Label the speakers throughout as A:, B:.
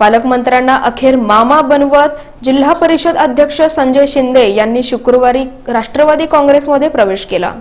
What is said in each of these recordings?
A: पालकमंत्र्यांना अखेर मामा बनवत जिल्हा परिषद अध्यक्ष संजय शिंदे यांनी शुक्रवारी राष्ट्रवादी काँग्रेसमध्ये प्रवेश केला.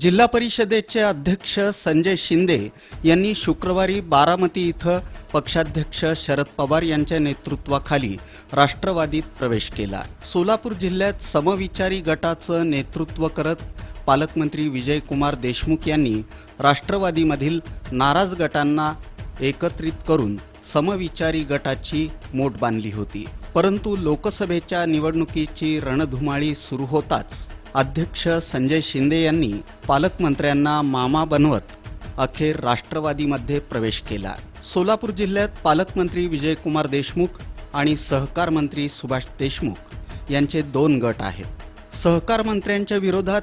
B: जिल्हा परिषदेचे अध्यक्ष संजय शिंदे यांनी शुक्रवारी बारामती इथं पक्षाध्यक्ष शरद पवार यांच्या नेतृत्वाखाली राष्ट्रवादीत प्रवेश केला. सोलापूर जिल्ह्यात समविचारी गटाचं नेतृत्व करत पालकमंत्री विजयकुमार देशमुख यांनी राष्ट्रवादीमधील नाराज गटांना एकत्रित करून समविचारी गटाची मोट बांधली होती. परंतु लोकसभेच्या निवडणुकीची रणधुमाळी सुरू होताच अध्यक्ष संजय शिंदे यांनी पालकमंत्र्यांना मामा बनवत अखेर राष्ट्रवादीमध्ये प्रवेश केला. सोलापूर जिल्ह्यात पालकमंत्री विजयकुमार देशमुख आणि सहकार मंत्री सुभाष देशमुख यांचे दोन गट आहेत. सहकार मंत्र्यांच्या विरोधात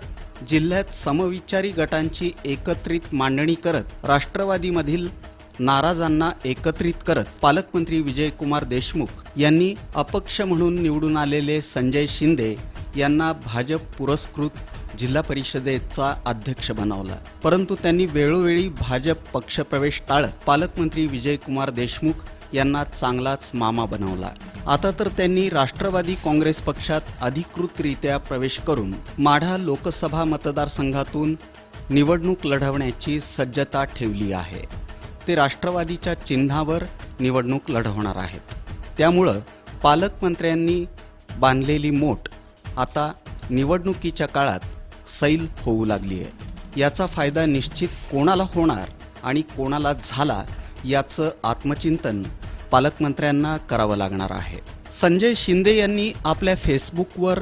B: जिल्ह्यात समविचारी गटांची एकत्रित मांडणी करत राष्ट्रवादीमधील नाराजांना एकत्रित करत पालकमंत्री विजयकुमार देशमुख यांनी अपक्ष म्हणून निवडून आलेले संजय शिंदे यांना भाजप पुरस्कृत जिल्हा परिषदेचा अध्यक्ष बनवला. परंतु त्यांनी वेळोवेळी भाजप पक्षप्रवेश टाळत पालकमंत्री विजयकुमार देशमुख यांना चांगलाच मामा बनवला. आता तर त्यांनी राष्ट्रवादी काँग्रेस पक्षात अधिकृतरित्या प्रवेश करून माढा लोकसभा मतदारसंघातून निवडणूक लढवण्याची सज्जता ठेवली आहे. ते राष्ट्रवादीच्या चिन्हावर निवडणूक लढवणार आहेत. त्यामुळं पालकमंत्र्यांनी बांधलेली मोठ आता निवडणुकीच्या काळात सैल होऊ लागली आहे. याचा फायदा निश्चित कोणाला होणार आणि कोणाला झाला याचं आत्मचिंतन पालकमंत्र्यांना करावं लागणार आहे. संजय शिंदे यांनी आपल्या फेसबुकवर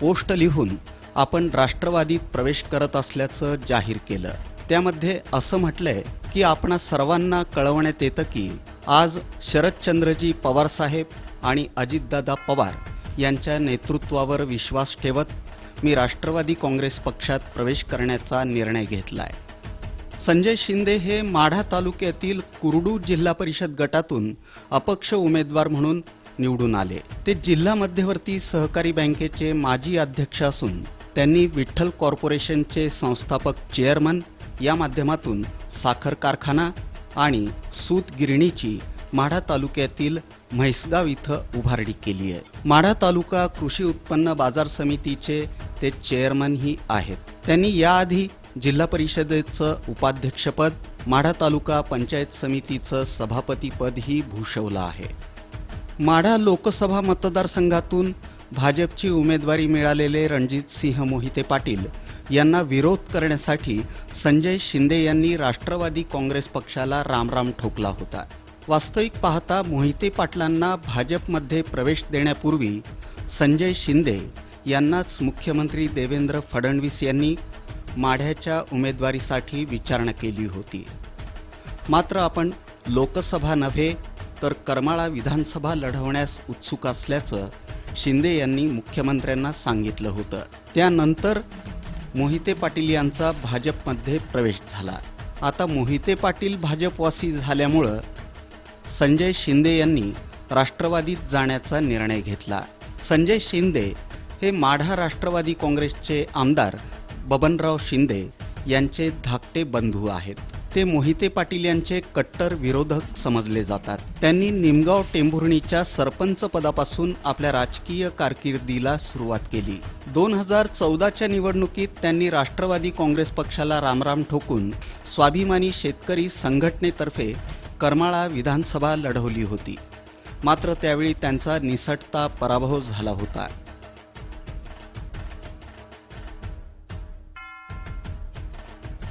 B: पोस्ट लिहून आपण राष्ट्रवादीत प्रवेश करत असल्याचं जाहीर केलं. त्यामध्ये असं म्हटलंय की आपण सर्वांना कळवण्यात येतं की आज शरदचंद्रजी पवारसाहेब आणि अजितदादा पवार यांच्या नेतृत्वावर विश्वास ठेवत मी राष्ट्रवादी काँग्रेस पक्षात प्रवेश करण्याचा निर्णय घेतला आहे संजय शिंदे हे माढा तालुक्यातील कुरडू जिल्हा परिषद गटातून अपक्ष उमेदवार म्हणून निवडून आले. ते जिल्हा मध्यवर्ती सहकारी बँकेचे माजी अध्यक्ष असून त्यांनी विठ्ठल कॉर्पोरेशनचे संस्थापक चेअरमन या माध्यमातून साखर कारखाना आणि सूत गिरणीची माढा तालुक्यातील म्हैसगाव इथं उभारणी केली आहे. माढा तालुका कृषी उत्पन्न बाजार समितीचे ते चेअरमनही आहेत. त्यांनी याआधी जिल्हा परिषदेचं उपाध्यक्षपद माढा तालुका पंचायत समितीचं सभापतीपदही भूषवलं आहे. माढा लोकसभा मतदारसंघातून भाजपची उमेदवारी मिळालेले रणजित सिंह मोहिते पाटील यांना विरोध करण्यासाठी संजय शिंदे यांनी राष्ट्रवादी काँग्रेस पक्षाला रामराम ठोकला होता. वास्तविक पाहता मोहिते पाटलांना भाजपमध्ये प्रवेश देण्यापूर्वी संजय शिंदे यांनाच मुख्यमंत्री देवेंद्र फडणवीस यांनी माढ्याच्या उमेदवारीसाठी विचारणा केली होती. मात्र आपण लोकसभा नव्हे तर करमाळा विधानसभा लढवण्यास उत्सुक असल्याचं शिंदे यांनी मुख्यमंत्र्यांना सांगितलं होतं. त्यानंतर मोहिते पाटील यांचा भाजपमध्ये प्रवेश झाला. आता मोहिते पाटील भाजपवासी झाल्यामुळं संजय शिंदे यांनी राष्ट्रवादीत जाण्याचा निर्णय घेतला. संजय शिंदे हे माढा राष्ट्रवादी काँग्रेसचे आमदार बबनराव शिंदे यांचे धाकटे बंधू आहेत. ते मोहिते पाटील यांचे कट्टर विरोधक समजले जातात. त्यांनी निमगाव टेंभुर्णीच्या सरपंच पदापासून आपल्या राजकीय कारकिर्दीला सुरुवात केली. दोन हजार चौदाच्या निवडणुकीत त्यांनी राष्ट्रवादी काँग्रेस पक्षाला रामराम ठोकून स्वाभिमानी शेतकरी संघटनेतर्फे करमाळा विधानसभा लढवली होती. मात्र त्यावेळी त्यांचा निसटता पराभव झाला होता.